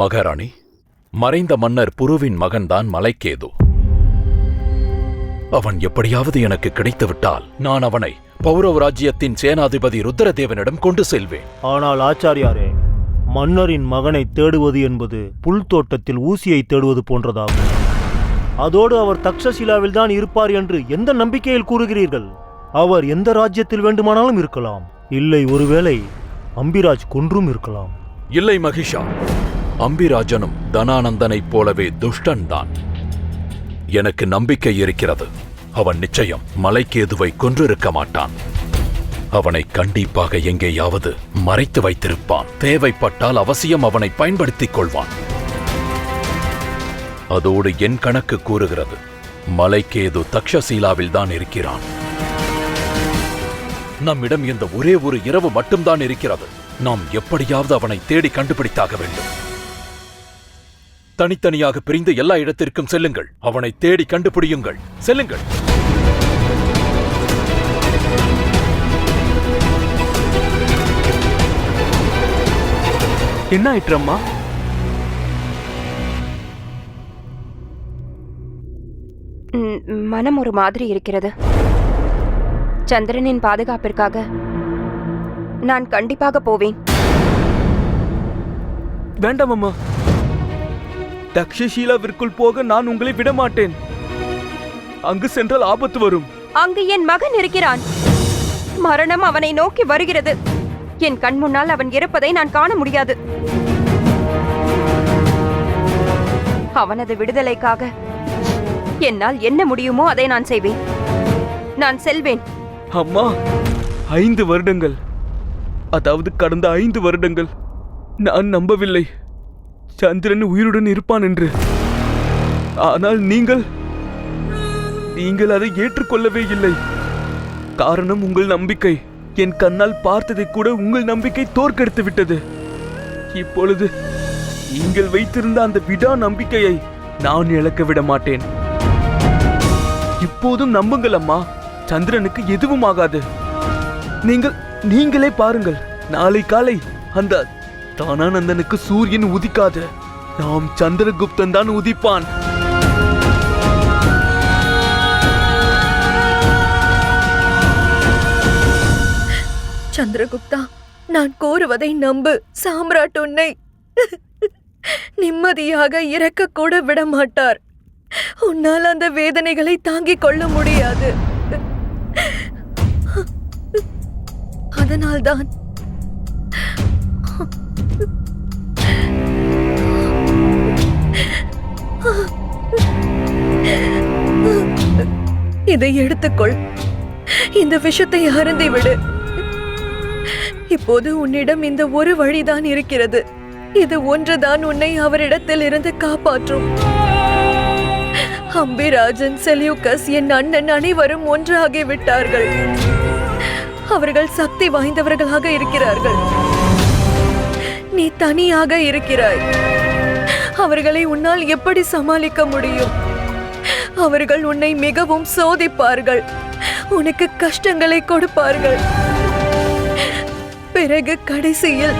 மகாராணி மறைந்த மன்னர் புருவின் மகன்தான் மலைக்கேது. அவன் எப்படியாவது எனக்கு கிடைத்துவிட்டால் நான் அவனை பௌரவ ராஜ்யத்தின் சேனாதிபதி ருத்ரதேவனிடம் கொண்டு செல்வேன். ஆனால் ஆச்சாரியாரே மன்னரின் மகனை தேடுவது என்பது புல் தோட்டத்தில் ஊசியை தேடுவது போன்றதாகும். அதோடு அவர் தக்ஷசிலாவில் தான் இருப்பார் என்று எந்த நம்பிக்கையில் கூறுகிறீர்கள்? அவர் எந்த ராஜ்யத்தில் வேண்டுமானாலும் இருக்கலாம். இல்லை ஒருவேளை அம்பிராஜ் கொன்றும் இருக்கலாம். இல்லை மகிஷா. அம்பிராஜனும் தனானந்தனைப் போலவே துஷ்டன்தான். எனக்கு நம்பிக்கை இருக்கிறது. அவன் நிச்சயம் மலைக்கேதுவை கொன்றிருக்க மாட்டான். அவனை கண்டிப்பாக எங்கேயாவது மறைத்து வைத்திருப்பான். தேவைப்பட்டால் அவசியம் அவனை பயன்படுத்திக் கொள்வான். அதோடு என் கணக்கு கூறுகிறது. மலைக்கேது தக்ஷசீலாவில் தான் இருக்கிறான். நம்மிடம் இந்த ஒரே ஒரு இரவு மட்டும்தான் இருக்கிறது. நாம் எப்படியாவது அவனை தேடி கண்டுபிடித்தாக வேண்டும். தனித்தனியாக பிரிந்து எல்லா இடத்திற்கும் செல்லுங்கள். அவனை தேடி கண்டுபிடியுங்கள். செல்லுங்கள். என்ன ஆயிற்றம்மா ம், மனம் ஒரு மாதிரி இருக்கிறது. சந்திரனின் பாதுகாப்பிற்காக நான் கண்டிப்பாக போவேன். வேண்டாம் அம்மா. தக்ஷஷீலாவிற்குள் போக நான் உங்களை விட மாட்டேன் அங்கு சென்றால் ஆபத்து வரும். அங்கு என் மகன் இருக்கிறான். மரணம் அவனை நோக்கி வருகிறது. என் கண் முன்னால் அவன் இருப்பதை நான் காண முடியாது. அவனது விடுதலைக்காக என்னால் என்ன முடியுமோ அதை நான் செய்வேன். நான் செல்வேன். அம்மா ஐந்து வருடங்கள். அதாவது கடந்த ஐந்து வருடங்கள். நான் நம்பவில்லை. சந்திரன் உயிருடன் இருப்பான் என்று. ஆனால் நீங்கள் நீங்கள் அதை ஏற்றுக்கொள்ளவே இல்லை. காரணம் உங்கள் நம்பிக்கை. என் கண்ணால் பார்த்ததை கூட உங்கள் நம்பிக்கை தோற்கடித்து விட்டது. இப்பொழுது நீங்கள் வைத்திருந்த அந்த விடா நம்பிக்கையை நான் இழக்க விட மாட்டேன். இப்போதும் நம்புங்கள் அம்மா சந்திரனுக்கு எதுவும் ஆகாது. நீங்கள் நீங்களே பாருங்கள் நாளை காலை அந்த தானானந்தனுக்கு சூரியன் உதிக்காது. நாம் சந்திரகுப்தன் தான் உதிப்பான். சந்திரகுப்தா நான் கோருவதை நம்பு. சாம்ராட் உன்னை நிம்மதியாக இறக்க கூட விட மாட்டார் உன்னால் அந்த வேதனைகளை தாங்கிக் கொள்ள முடியாது. அதனால்தான் இதை எடுத்துக்கொள். இந்த விஷத்தை அருந்தி விடு. இப்போது உன்னிடம் இந்த ஒரு வழிதான் இருக்கிறது. இது ஒன்றுதான் உன்னை அவரிடத்தில் இருந்து காப்பாற்றும். அம்பிராஜன் செல்யூக்கஸ் என் அண்ணன் அனைவரும் ஒன்றாகி விட்டார்கள் அவர்கள் சக்தி வாய்ந்தவர்களாக இருக்கிறார்கள். நீ தனியாக இருக்கிறாய். அவர்களை உன்னால் எப்படி சமாளிக்க முடியும்? அவர்கள் உன்னை மிகவும் சோதிப்பார்கள். உனக்கு கஷ்டங்களை கொடுப்பார்கள். பிறகு கடைசியில்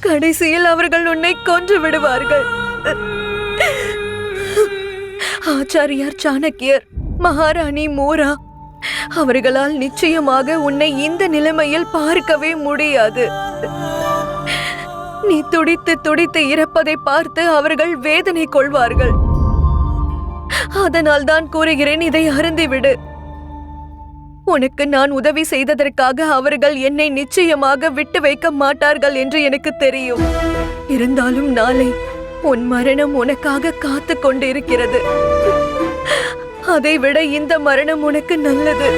கடைசியில் அவர்கள் உன்னை கொன்று விடுவார்கள். ஆச்சாரியார் சாணக்கியர் மகாராணி மூரா அவர்களால் நிச்சயமாக உன்னை இந்த நிலைமையில் பார்க்கவே முடியாது. நீ துடித்து துடித்து இறப்பதை பார்த்து அவர்கள் வேதனை கொள்வார்கள். அதனால் தான் கூறுகிறேன் இதை அருந்திவிடு உனக்கு நான் உதவி செய்ததற்காக அவர்கள் என்னை நிச்சயமாக விட்டு வைக்க மாட்டார்கள் என்று எனக்கு தெரியும். இருந்தாலும் நாளை உன் மரணம் உனக்காக காத்து கொண்டிருக்கிறது. அதைவிட இந்த மரணம் உனக்கு நல்லது.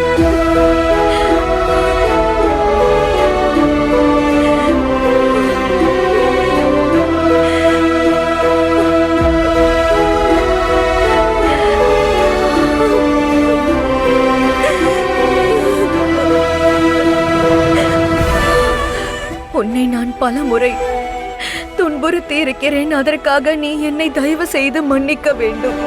உன்னை நான் பல முறை துன்புறுத்தி இருக்கிறேன். அதற்காக நீ என்னை தயவு செய்து மன்னிக்க வேண்டும்.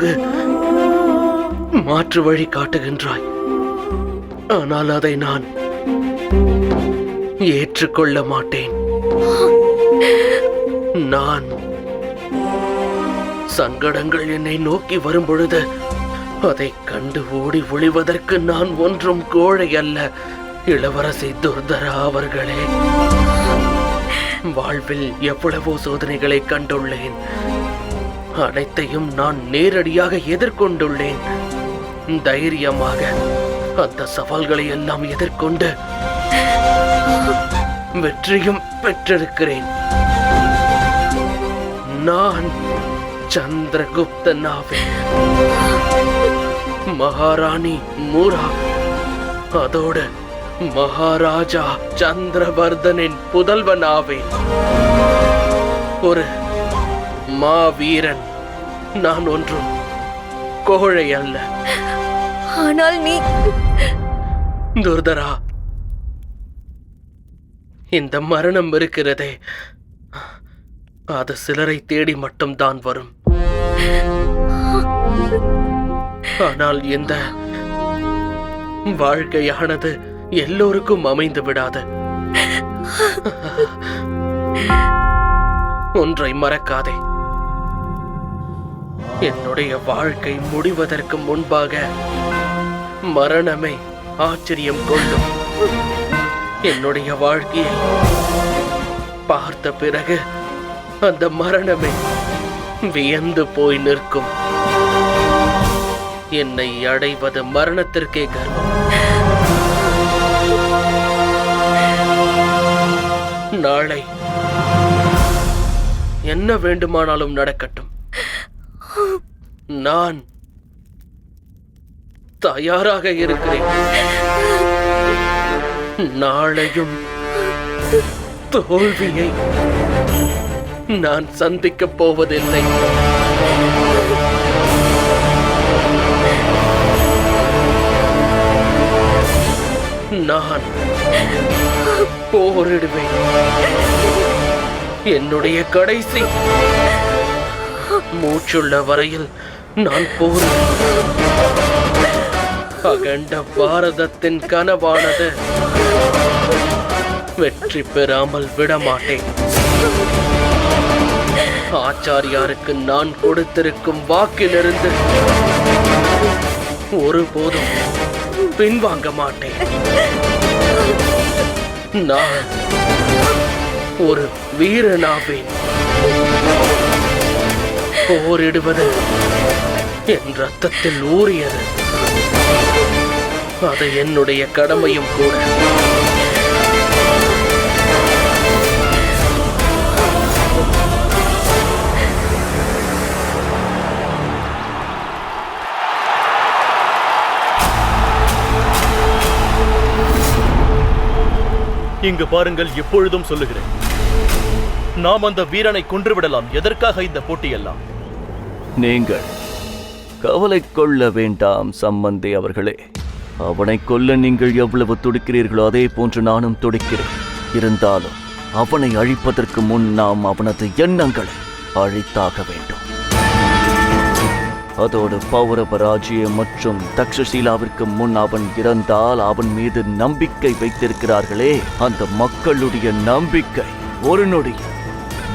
எனக்கு மாற்று வழி காட்டுகின்றாய். ஆனால் அதை நான் ஏற்றுக்கொள்ள மாட்டேன். நான் சங்கடங்கள் என்னை நோக்கி வரும் பொழுது அதை கண்டு ஓடி ஒளிவதற்கு நான் ஒன்றும் கோழை அல்ல. இளவரசி துர்தரா அவர்களே வாழ்வில் எவ்வளவோ சோதனைகளை கண்டுள்ளேன். அனைத்தையும் நான் நேரடியாக எதிர்கொண்டுள்ளேன். தைரியமாக அந்த சவால்களை எல்லாம் எதிர்கொண்டு வெற்றியும் பெற்றிருக்கிறேன். நான் சந்திரகுப்தனாவே மகாராணி மூரா அதோடு மகாராஜா சந்திரவர்தனின் புதல்வனாவே ஒரு மாவீரன். நான் ஒன்றும் கோழை அல்ல. ஆனால் நீ துர்தரா இந்த மரணம் இருக்கிறதே. அது சிலரை தேடி மட்டும்தான் வரும். ஆனால் இந்த வாழ்க்கையானது எல்லோருக்கும் அமைந்து விடாது. ஒன்றை மறக்காதே. என்னுடைய வாழ்க்கை முடிவதற்கு முன்பாக மரணமே ஆச்சரியம் கொள்ளும். என்னுடைய வாழ்க்கையை பார்த்த பிறகு அந்த மரணமே வியந்து போய் நிற்கும். என்னை அடைவது மரணத்திற்கே கர்வம். நாளை என்ன வேண்டுமானாலும் நடக்கட்டும். நான் தயாராக இருக்கிறேன். நாளையும் தோல்வியை நான் சந்திக்கப் போவதில்லை. நான் போரிடுவேன். என்னுடைய கடைசி மூச்சுள்ள வரையில் நான் போரிடுவேன் அகண்ட பாரதத்தின் கனவானது வெற்றி பெறாமல் விடமாட்டேன். ஆச்சாரியாருக்கு நான் கொடுத்திருக்கும் வாக்கிலிருந்து ஒருபோதும் பின்வாங்க மாட்டேன். நான் ஒரு வீரனாவேன். போரிடுவது என் ரத்தத்தில் ஊறியது. அது என்னுடைய கடமையும் கூட. இங்கு பாருங்கள் எப்பொழுதும் சொல்லுகிறேன். நாம் அந்த வீரனை கொன்றுவிடலாம் எதற்காக இந்த போட்டியெல்லாம்? நீங்கள் கவலை கொள்ள வேண்டாம் சம்பந்தி அவர்களே. அவனை கொல்ல நீங்கள் எவ்வளவு துடிக்கிறீர்களோ அதே போன்று நானும் துடிக்கிறேன். இருந்தாலும் அவனை அழிப்பதற்கு முன் நாம் அவனது எண்ணங்களை அழித்தாக வேண்டும். அதோடு பௌரவ ராஜ்யம் மற்றும் தக்ஷசீலாவிற்கு முன் அவன் இறந்தால் அவன் மீது நம்பிக்கை வைத்திருக்கிறார்களே. அந்த மக்களுடைய நம்பிக்கை ஒரு நொடி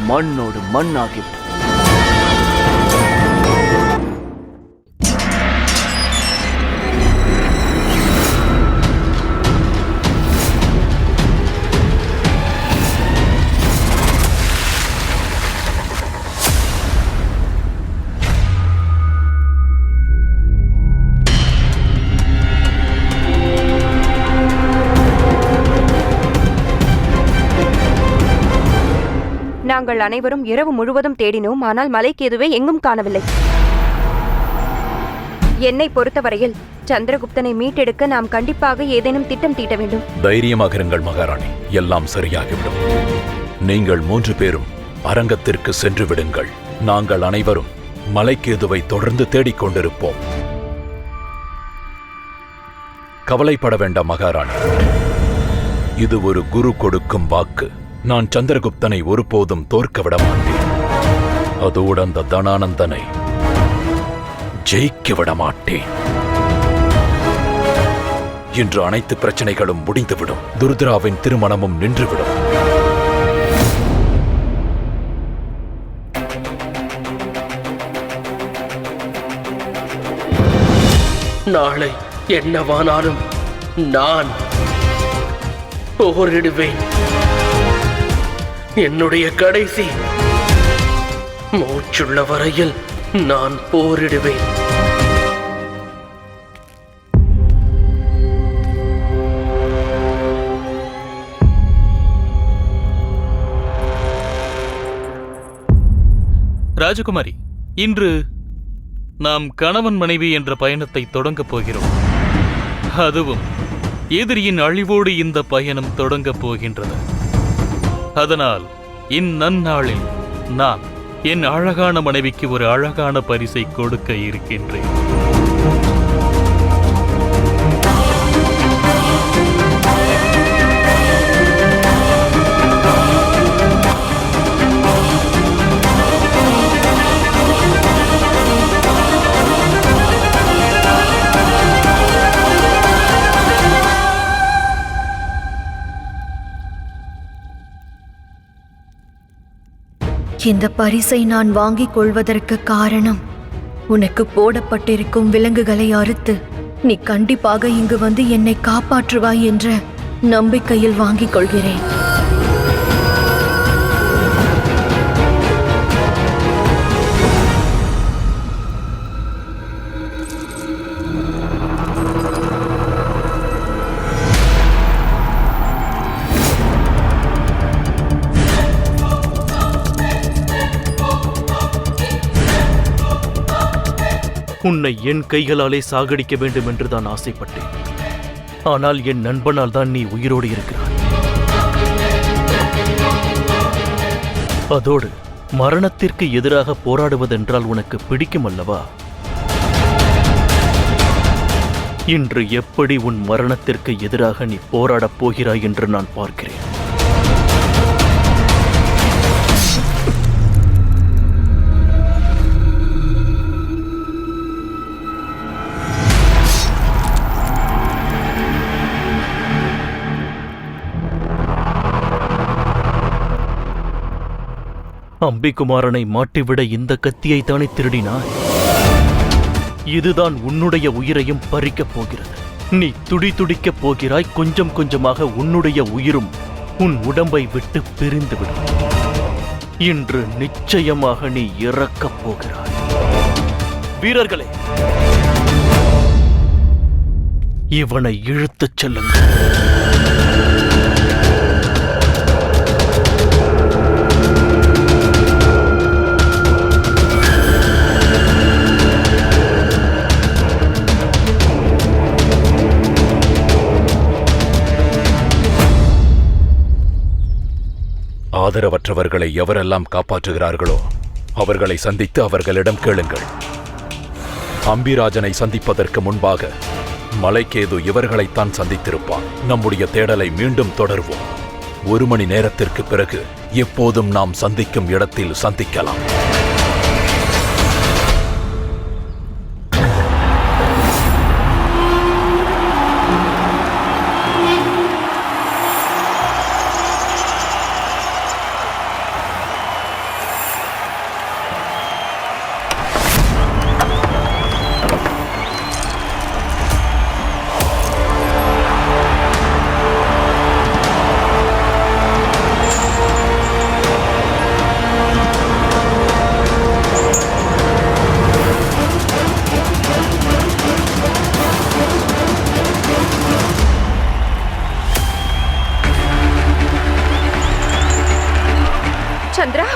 மண்ணோடு மண்ணாகிவிடும். நாங்கள் அனைவரும் இரவு முழுவதும் தேடினோம் ஆனால் மலைக்கேதுவை எங்கும் காணவில்லை. என்னை பொறுத்தவரையில் சந்திரகுப்தனை மீட்டெடுக்க நாம் கண்டிப்பாக ஏதேனும் திட்டம் தீட்ட வேண்டும். தைரியமாக இருங்கள் மகாராணி. எல்லாம் சரியாகிவிடும். நீங்கள் மூன்று பேரும் அரங்கத்திற்கு சென்று விடுங்கள். நாங்கள் அனைவரும் மலைக்கேதுவை தொடர்ந்து தேடிக் கொண்டிருப்போம். கவலைப்பட வேண்டாம் மகாராணி. இது ஒரு குரு கொடுக்கும் வாக்கு. நான் சந்திரகுப்தனை ஒருபோதும் தோற்க விட மாட்டேன். அதோடு அந்த தனானந்தனை ஜெயிக்க விட மாட்டேன். இன்று அனைத்து பிரச்சனைகளும் முடிந்துவிடும். துர்திராவின் திருமணமும் நின்றுவிடும். நாளை என்னவானாலும் நான் போரிடுவேன். என்னுடைய கடைசி. மூச்சுள்ள வரையில் நான் போரிடுவேன். ராஜகுமாரி இன்று நாம் கணவன் மனைவி என்ற பயணத்தை தொடங்கப் போகிறோம். அதுவும் எதிரியின் அழிவோடு இந்த பயணம் தொடங்கப் போகின்றது. அதனால் இந்நன்னாளில் நான் என் அழகான மனைவிக்கு ஒரு அழகான பரிசை கொடுக்க இருக்கின்றேன். இந்த பரிசை நான் வாங்கிக் கொள்வதற்கு காரணம். உனக்கு போடப்பட்டிருக்கும் விலங்குகளை அறுத்து நீ கண்டிப்பாக இங்கு வந்து என்னை காப்பாற்றுவாய் என்ற நம்பிக்கையில் வாங்கிக் கொள்கிறேன். உன்னை என் கைகளாலே சாகடிக்க வேண்டும் என்று தான் ஆசைப்பட்டேன். ஆனால் என் நண்பனால் தான் நீ உயிரோடு இருக்கிறாய். அதோடு மரணத்திற்கு எதிராக போராடுவதென்றால் உனக்கு பிடிக்கும் அல்லவா? இன்று எப்படி உன் மரணத்திற்கு எதிராக நீ போராடப் போகிறாய் என்று நான் பார்க்கிறேன். அம்பிகுமாரனை மாட்டிவிட இந்த கத்தியை தானே திருடினாய்? இதுதான் உன்னுடைய உயிரையும் பறிக்கப் போகிறது. நீ துடி துடிக்கப் போகிறாய் கொஞ்சம் கொஞ்சமாக உன்னுடைய உயிரும் உன் உடம்பை விட்டு பிரிந்துவிடும் இன்று நிச்சயமாக நீ இறக்கப் போகிறாய். வீரர்களே இவனை இழுத்துச் செல்லுங்கள். ஆதரவற்றவர்களை எவரெல்லாம் காப்பாற்றுகிறார்களோ அவர்களை சந்தித்து அவர்களிடம் கேளுங்கள். அம்பிராஜனை சந்திப்பதற்கு முன்பாக மலைக்கேது இவர்களைத்தான் சந்தித்திருப்பான். நம்முடைய தேடலை மீண்டும் தொடர்வோம். ஒரு மணி நேரத்திற்கு பிறகு எப்போதும் நாம் சந்திக்கும் இடத்தில் சந்திக்கலாம். Sandra?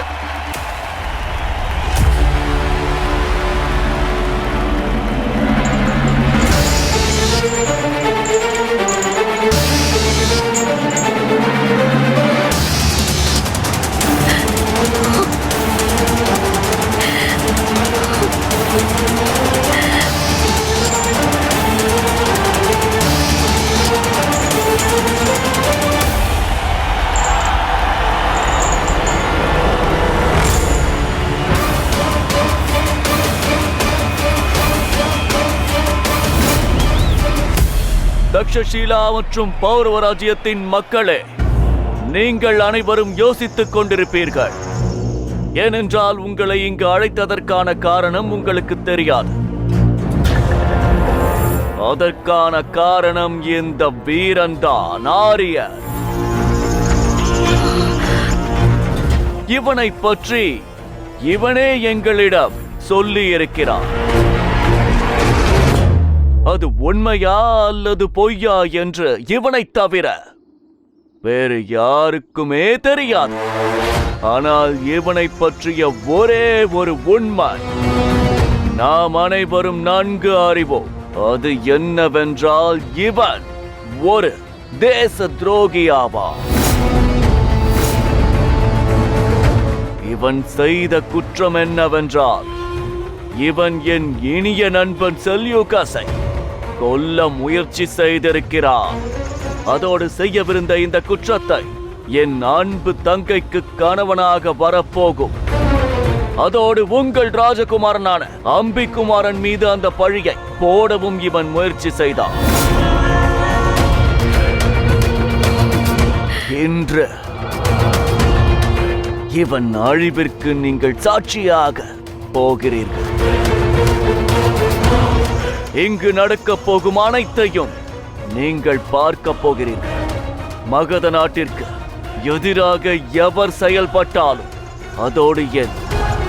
தக்ஷசீலா மற்றும் பௌரவ ராஜ்யத்தின் மக்களே நீங்கள் அனைவரும் யோசித்துக் கொண்டிருப்பீர்கள். ஏனென்றால் உங்களை இங்கு அழைத்ததற்கான காரணம் உங்களுக்கு தெரியாது. அதற்கான காரணம் இந்த வீரன்தான் ஆரியர். இவனை பற்றி இவனே எங்களிடம் சொல்லி இருக்கிறான் அது உண்மையா அல்லது பொய்யா என்று இவனை தவிர வேறு யாருக்குமே தெரியாது. ஆனால் இவனை பற்றிய ஒரே ஒரு உண்மை. நாம் அனைவரும் நன்கு அறிவோம். அது என்னவென்றால் இவன் ஒரு தேச துரோகியாவான் இவன் செய்த குற்றம் என்னவென்றால் இவன் என் இனிய நண்பன் செல்யூகாசை கொல்ல முயற்சி செய்திருக்கிறார். அதோடு செய்யவிருந்த இந்த குற்றத்தை என் அன்பு தங்கைக்கு கணவனாக வரப்போகும். அதோடு உங்கள் ராஜகுமாரனான அம்பிக்குமாரன் மீது அந்த பழியை போடவும் இவன் முயற்சி செய்தான். இன்று இவன் அழிவிற்கு நீங்கள் சாட்சியாக போகிறீர்கள். இங்கு நடக்கப் போகும் அனைத்தையும் நீங்கள் பார்க்க போகிறீர்கள். மகத நாட்டிற்கு எதிராக எவர் செயல்பட்டாலும் அதோடு என்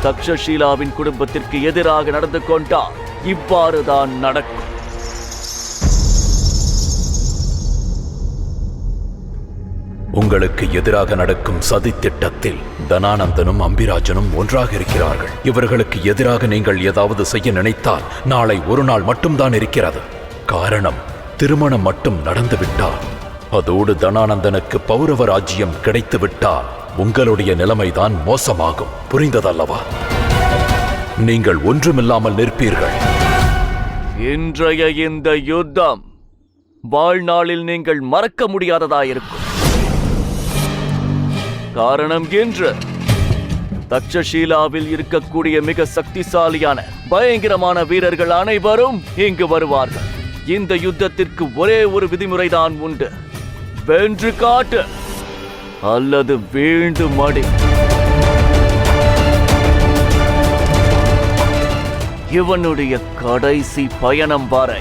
தக்ஷஷீலாவின் குடும்பத்திற்கு எதிராக நடந்து கொண்டால் இவ்வாறுதான் நடக்கும். உங்களுக்கு எதிராக நடக்கும் சதி திட்டத்தில் தனானந்தனும் அம்பிராஜனும் ஒன்றாக இருக்கிறார்கள். இவர்களுக்கு எதிராக நீங்கள் ஏதாவது செய்ய நினைத்தால் நாளை ஒரு நாள் மட்டும்தான் இருக்கிறது. காரணம் திருமணம் மட்டும் நடந்துவிட்டால். அதோடு தனானந்தனுக்கு பௌரவ ராஜ்யம் கிடைத்துவிட்டால் உங்களுடைய நிலைமைதான் மோசமாகும். புரிந்ததல்லவா? நீங்கள் ஒன்றுமில்லாமல் நிற்பீர்கள். இன்றைய இந்த யுத்தம் வாழ்நாளில் நீங்கள் மறக்க முடியாததாயிருக்கும். காரணம் என்று. தக்ஷஷீலாவில் இருக்கக்கூடிய மிக சக்திசாலியான பயங்கரமான வீரர்கள் அனைவரும் இங்கு வருவார்கள். இந்த யுத்தத்திற்கு ஒரே ஒரு விதிமுறைதான் உண்டு. வென்று காட்டு அல்லது வீழ்ந்து மடி இவனுடைய கடைசி பயணம் வரை